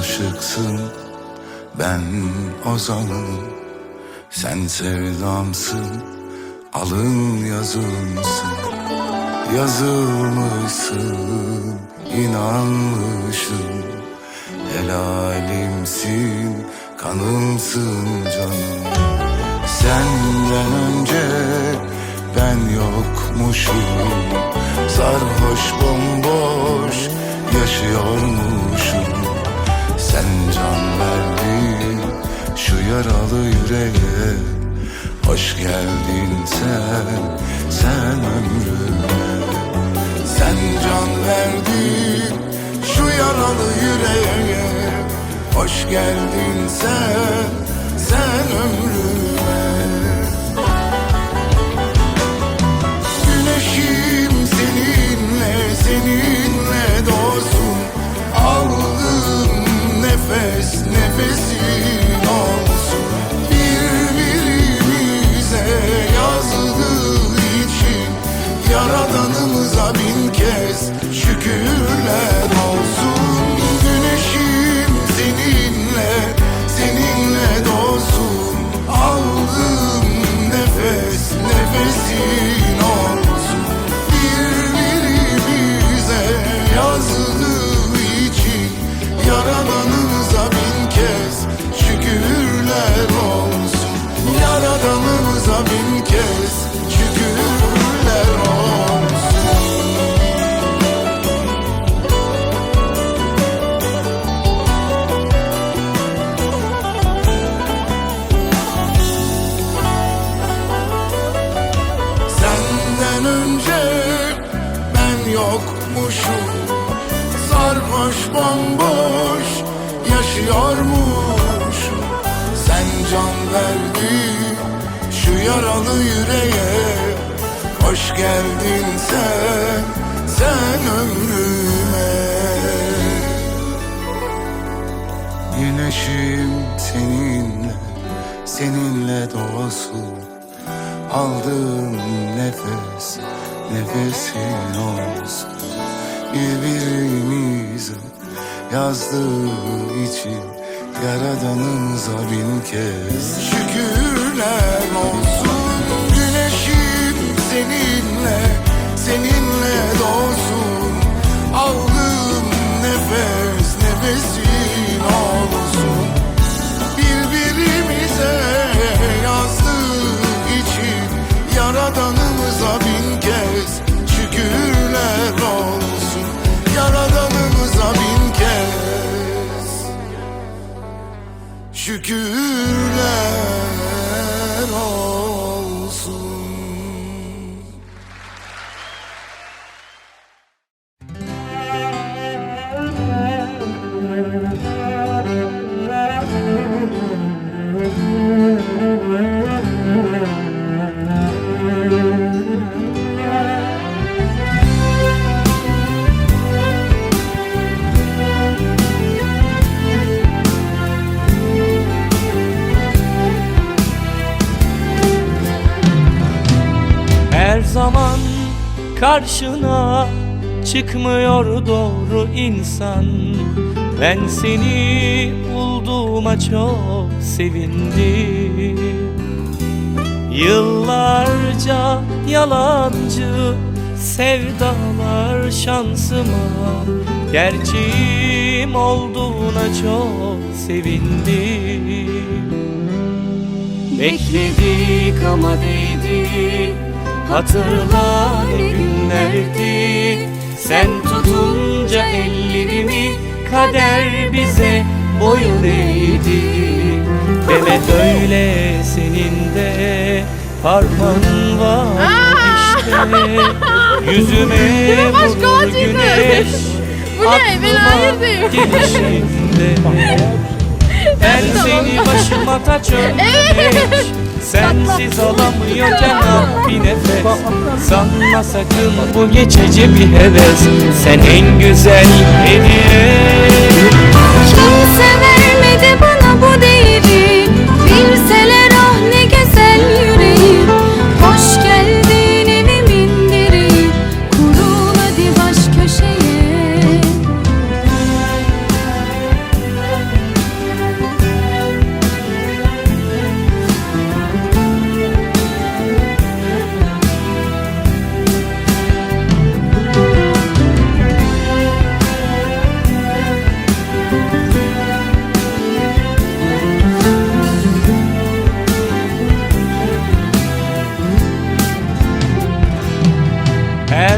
aşıksın Ben ozanım Sen sevdamsın Alın yazımsın Yazılmışsın inanmışım Helalimsin Kanımsın canım. Senden önce ben yokmuşum. Sarhoş bomboş yaşıyormuşum Sen can verdin şu yaralı yüreğe. Hoş geldin sen, sen ömrüme. Sen can verdin şu yaralı yüreğe. Hoş geldin sen, yokmuşum. Sarhoş bomboş yaşıyormuşum. Sen can verdin şu yaralı yüreğe. Hoş geldin sen, sen ömrüme. Güneşim seninle, seninle doğsun. Aldığım nefes, nefesin olsun. Birbirimize yazdığı için Yaradanımıza bin kez Şükürler olsun. Güneşim seninle, seninle doğsun zaman karşına çıkmıyor doğru insan. Ben seni bulduğuma çok sevindim. Yıllarca yalancı sevdalar şansıma Gerçeğim olduğuna çok sevindim. Bekledik ama değdi Hatırla ne günlerdi? Sen tutunca ellerimi Kader bize boyun eğdi. Demet öyle senin de Parmağın var işte. Yüzüme vurur güneş Bu ne? Ben hayır gelişinde Ben seni başıma taç örmüş Sensiz olamıyorken ah bir nefes. Sanma sakın bu geçici bir heves. Sen en güzel hediye Kimse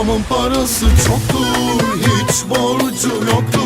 Babamın parası çoktur Hiç borcu yoktur